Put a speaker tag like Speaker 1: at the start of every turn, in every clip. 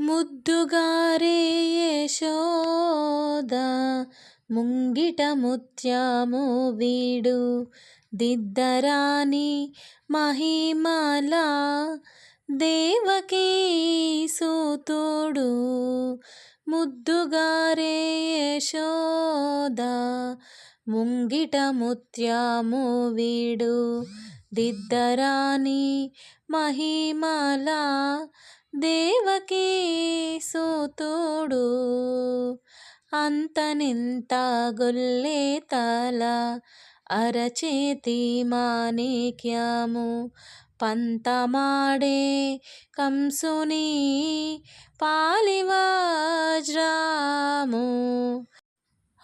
Speaker 1: ముద్దుగారే యశోద ముంగిట ముత్యము వీడు. దిద్దరాని మహిమల దేవకీ సూతుడు. ముద్దుగారే యశోద ముంగిట ముత్యము వీడు. దిద్దరాని మహిమల దేవకీ సూతుడు. అంతనింత గొల్లే తల అరచేతి మాణిక్యము. పంతమాడే కంసుని పాలివజ్రాము.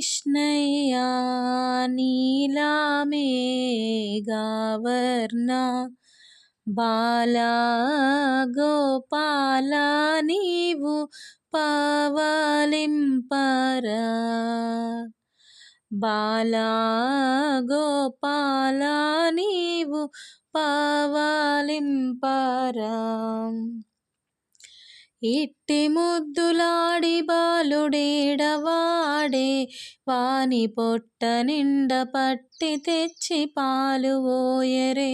Speaker 1: ఆలి శ్రీకృష్ణయ్య నీలమేఘవర్ణ బాలా గోపాల నీవు పవలింపరా బాలా గోపాల నీవు పవలింపరా ఇట్టి ముద్దులాడి బాలుడేడవాడే వాని పొట్ట నిండ పట్టి తెచ్చి పాలు ఓయరే.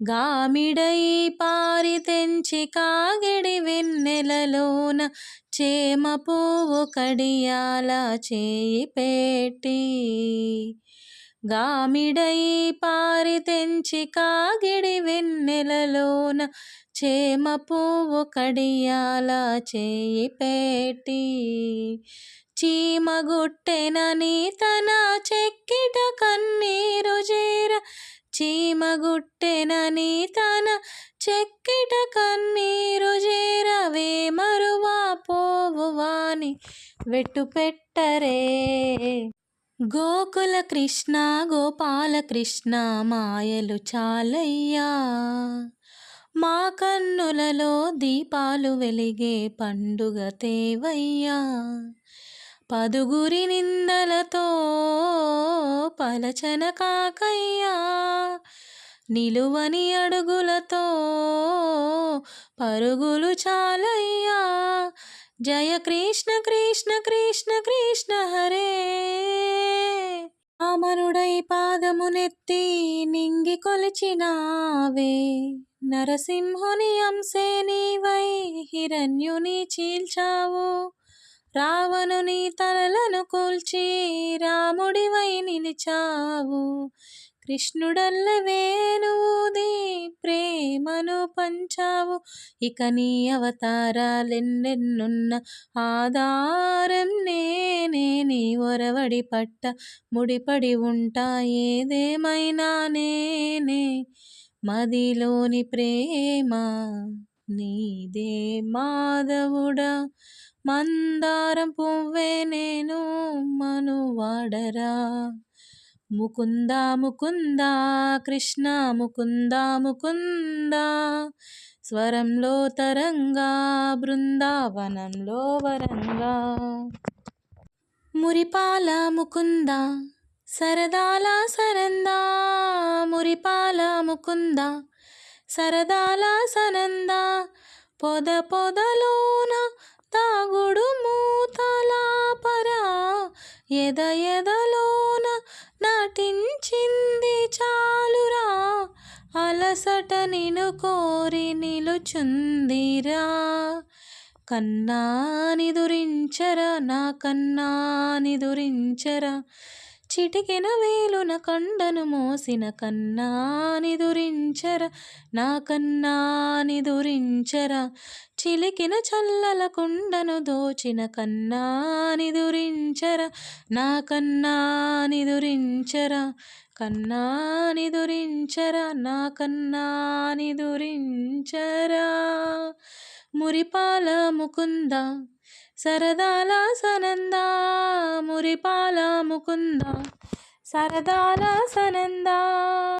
Speaker 1: గామిడై పారి తెంచి కాగిడి వెన్నెలలోన చేమ పువ్వు కడియాల చేయి పెట్టి. గామిడై పారి తెంచి కాగిడి వెన్నెలలోన చేమ పువ్వు కడియాల చేయి పెట్టి చీమగుట్టెనని తన చెక్కిట కన్నీరు చేర. గుట్టెనని తన చెక్కిట కన్నీరు చేరవే మరువా పోవు వాని వెట్టు పెట్టరే. గోకుల కృష్ణ గోపాల కృష్ణ మాయలు చాలయ్యా. మా కన్నులలో దీపాలు వెలిగే పండుగ తేవయ్యా. పదుగురి నిందలతో పలచన కాకయ్యా. నిలువని అడుగులతో పరుగులు చాలయ్యా. జయ కృష్ణ కృష్ణ కృష్ణ కృష్ణ హరే వామనుడై పాదమునెత్తి నింగి కొలిచినావే. నరసింహుని అంశే నీవై హిరణ్యుని చీల్చావు. రావణుని తలలను కూల్చి రాముడివై నిలిచావు. కృష్ణుడల్ల వేణువుది ప్రేమను పంచావు. ఇక నీ అవతారాలెన్నెన్నున్న ఆధారం ముడిపడి పట్ట ముడిపడి ఉంటా ఏదేమైనా నేనే. మదిలోని ప్రేమ నీదే మాధవుడా మందారం పువ్వే నేను మనువాడరా. ముకుంద ముకుంద కృష్ణ ముకుంద ముకుంద స్వరంలో తరంగా బృందావనంలో వరంగా. మురిపాల ముకుంద సరదాల సరందా మురిపాల ముకుంద సరదాల సనంద. పొద పొదలోన తాగుడు మూతల పరా. ఎద ఎదలోన నటించింది చాలురా. అలసట నిను కోరి నిలుచుందిరా. కన్నా నిదురించరా నా కన్నా నిదురించరా చిటికెన వేలున కండను మోసిన కన్నా నిదురించర నా కన్నా నిదురించర చిలికిన చల్లల కుండను దోచిన కన్నా నిదురించర నా కన్నా నిదురించర కన్నా నిదురించర నా కన్నా నిదురించరా మురిపాల ముకుంద సరదాల సనంద మురిపాల ముకుంద సరదాల సనంద.